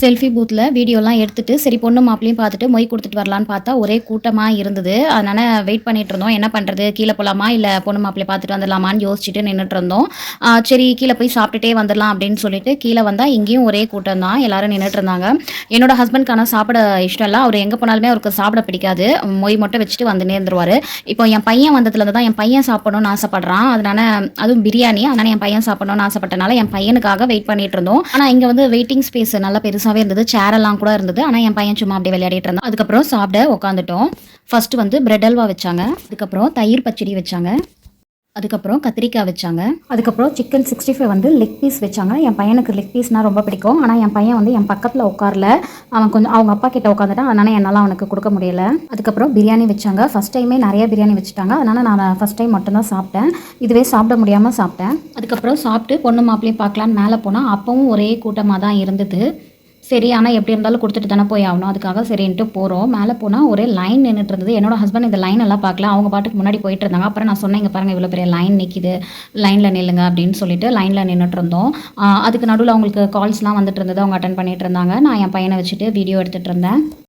Selfie பூத்தில் வீடியோலாம் எடுத்துட்டு சரி பொண்ணு மாப்பிளையும் பார்த்துட்டு மொய் கொடுத்துட்டு வரலான்னு பார்த்தா ஒரே கூட்டமாக இருந்தது. அதனால் வெயிட் பண்ணிகிட்டு இருந்தோம். என்ன பண்ணுறது கீழே போகலாமா இல்லை பொண்ணு மாப்பிளைய பார்த்துட்டு வந்துடலாமான்னு யோசிச்சுட்டு நின்றுட்டு இருந்தோம். சரி கீழே போய் சாப்பிட்டுட்டே வந்துடலாம் அப்படின்னு சொல்லிட்டு கீழே வந்தால் இங்கேயும் ஒரே கூட்டம் தான். எல்லோரும் நின்றுட்டு இருந்தாங்க. என்னோட ஹஸ்பண்ட்க்கான சாப்பிட இஷ்டம் இல்லை. அவர் எங்கே போனாலுமே அவருக்கு சாப்பிட பிடிக்காது. மொய் மட்டும் வச்சுட்டு வந்து நேர்ந்துருவார் இப்போ என் பையன் வந்ததுலேருந்து தான் என் பையன் சாப்பிடணும்னு ஆசைப்பட்றான். அதனால அதுவும் பிரியாணி. அதனால் என் பையன் சாப்பிடணும்னு ஆசைப்பட்டனால என் பையனுக்காக வெயிட் பண்ணிகிட்டு இருந்தோம். ஆனால் இங்கே வந்து வெயிட்டிங் ஸ்பேஸ் நல்லா பெருசாக பெருசாகவே இருந்தது சேர் எல்லாம் கூட இருந்தது. ஆனால் என் பையன் சும்மா அப்படியே விளையாடிட்டு இருந்தான். அதுக்கப்புறம் சாப்பிட உட்காந்துட்டோம் ஃபர்ஸ்ட் வந்து பிரெட் அல்வா வச்சாங்க. அதுக்கப்புறம் தயிர் பச்சடி வச்சாங்க. அதுக்கப்புறம் கத்திரிக்காய் வச்சாங்க. அதுக்கப்புறம் சிக்கன் சிக்ஸ்டி ஃபைவ் வந்து லெக் பீஸ் வச்சாங்க. என் பையனுக்கு லெக் பீஸ்னால் ரொம்ப பிடிக்கும். ஆனால் என் பையன் வந்து என் பக்கத்தில் உட்காரல அவன் கொஞ்சம் அவங்க அப்பா கிட்ட உட்காந்துட்டான் அதனால் என்னால் அவனுக்கு கொடுக்க முடியல. அதுக்கப்புறம் பிரியாணி வச்சாங்க. ஃபஸ்ட் டைமே நிறைய பிரியாணி வச்சுட்டாங்க. அதனால் நான் ஃபஸ்ட் டைம் மட்டும்தான் சாப்பிட்டேன். இதுவே சாப்பிட முடியாமல் சாப்பிட்டேன். அதுக்கப்புறம் சாப்பிட்டு பொண்ணு மாப்பிளையும் பார்க்கலான்னு மேலே போனால் அப்பவும் ஒரே கூட்டமாக தான் இருந்தது. சரி ஆனால் எப்படி இருந்தாலும் கொடுத்துட்டு தானே போய் ஆகணும். அதுக்காக சரின்ட்டு போகிறோம் மேலே போனால் ஒரே லைன் நின்றுட்டு இருந்தது என்னோட ஹஸ்பண்ட் இந்த லைன் எல்லாம் பார்க்கல. அவங்க பாட்டுக்கு முன்னாடி போயிட்டு இருந்தாங்க. அப்புறம் நான் சொன்னேன் இங்கே பாருங்கள் இவ்வளோ பெரிய லைன் நிற்கிது லைனில் நில்லுங்க அப்படின்னு சொல்லிட்டு லைனில் நின்றுட்டு இருந்தோம் அதுக்கு நடுவில் அவங்களுக்கு கால்ஸ்லாம் வந்துட்டு இருந்தது அவங்க அட்டன் பண்ணிட்டு இருந்தாங்க. நான் என் பையனை வச்சுட்டு வீடியோ எடுத்துகிட்டு இருந்தேன்.